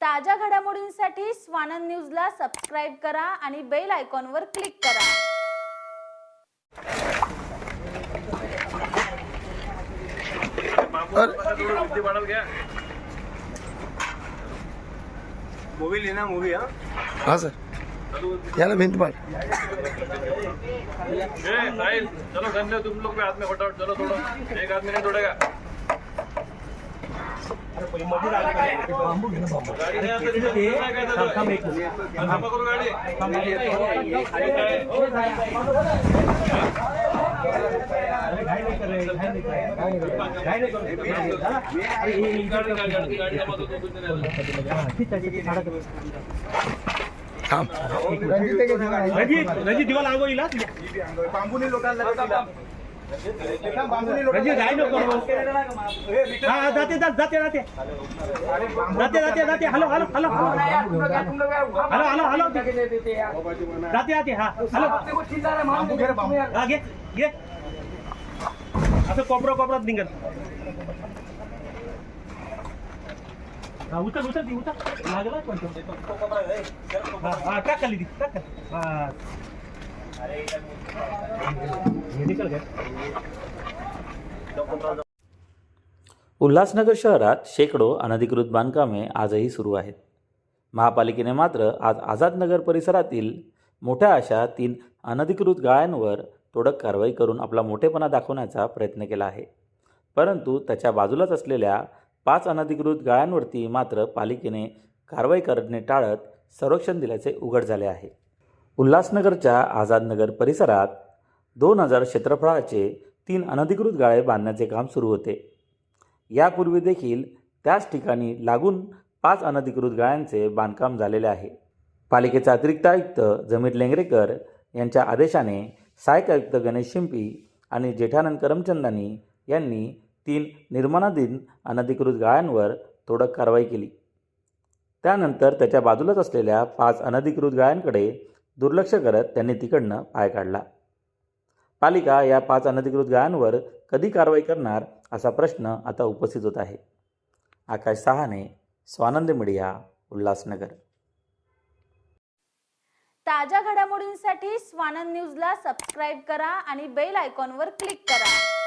ताज्या घडामोडींसाठी स्वानंद न्यूजला सबस्क्राईब करा आणि बेल आयकॉनवर क्लिक करा. मूवी लेना मूवी हाँ? हाँ सर याला भिंत पाड ए, साहिल चलो गन ले तुम लोग भी हाथ में फटाफट चलो थोड़ा. एक आदमी नहीं तोड़ेगा. रंजित रंजित दिवा लागो हिला बांबूनी लोकांना म्हणजे दिला. नको. हा जाते जाते जाते. जाते जाते जाते. Hello hello hello hello. Hello hello hello. जाते जाते हा. हॅलो. घे हा घे घे. असं कोपरा कोपरात निघत. हा उतर ती उतर. लागला हा टाक खाली ती टाक हा. उल्हासनगर शहरात शेकडो अनधिकृत बांधकामे आजही सुरू आहेत. महापालिकेने मात्र आज आझादनगर परिसरातील मोठ्या अशा तीन अनधिकृत गाळ्यांवर तोडक कारवाई करून आपला मोठेपणा दाखवण्याचा प्रयत्न केला आहे. परंतु त्याच्या बाजूलाच असलेल्या पाच अनधिकृत गाळ्यांवरती मात्र पालिकेने कारवाई करणे टाळत संरक्षण दिल्याचे उघड झाले आहे. उल्हासनगरच्या आझादनगर परिसरात दोन हजार क्षेत्रफळाचे तीन अनधिकृत गाळे बांधण्याचे काम सुरू होते. यापूर्वी देखील त्याच ठिकाणी लागून पाच अनधिकृत गाळ्यांचे बांधकाम झालेले आहे. पालिकेचा अतिरिक्त आयुक्त जमीर लेंगरेकर यांच्या आदेशाने सहाय्यक आयुक्त गणेश शिंपी आणि जेठानंद करमचंदानी यांनी तीन निर्माणाधीन अनधिकृत गाळ्यांवर तोडक कारवाई केली. त्यानंतर त्याच्या बाजूलाच असलेल्या पाच अनधिकृत गाळ्यांकडे दुर्लक्ष करत त्यांनी तिकडनं पाय काढला. पालिका या पाच अनधिकृत गायांवर कधी कारवाई करणार असा प्रश्न आता उपस्थित होत आहे. आकाश सहाने स्वानंद मीडिया उल्हासनगर. ताज्या घडामोडींसाठी स्वानंद न्यूजला सबस्क्राईब करा आणि बेल आयकॉनवर क्लिक करा.